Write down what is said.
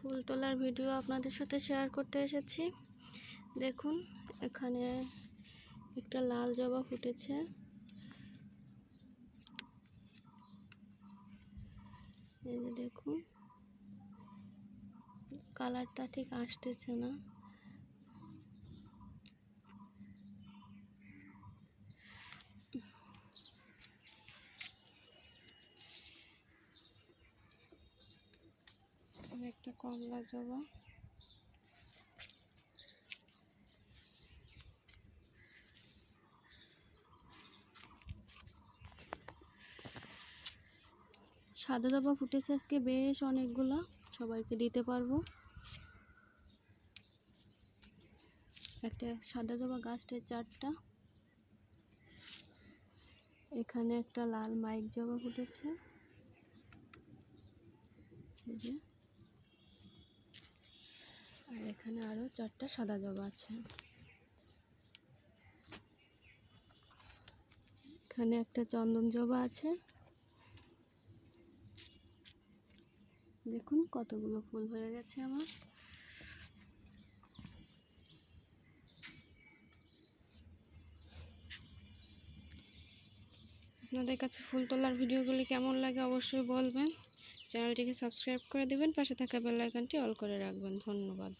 ফুল তোলার ভিডিও আপনাদের সাথে শেয়ার করতে এসেছি। দেখুন, এখানে একটা লাল জবা ফুটেছে। এই যে দেখুন, কালারটা ঠিক আসতেছে না আর একটা কমলা জবা। সাদা জবা ফুটেছে আজকে বেশ অনেকগুলো, সবাইকে দিতে পারব। একটা সাদা জবা গাছটায় চারটা। এখানে একটা লাল মাইক জবা ফুটেছে। এই যে। আর এখানে আরও চারটা সাদা জবা আছে। এখানে একটা চন্দন জবা আছে। দেখুন কতগুলো ফুল হয়ে গেছে আমার। আপনাদের কাছে ফুল তোলার ভিডিওগুলি কেমন লাগে অবশ্যই বলবেন। চ্যানেলটিকে সাবস্ক্রাইব করে দেবেন পাশে থাকা বেল আইকনটি অল করে রাখবেন। ধন্যবাদ।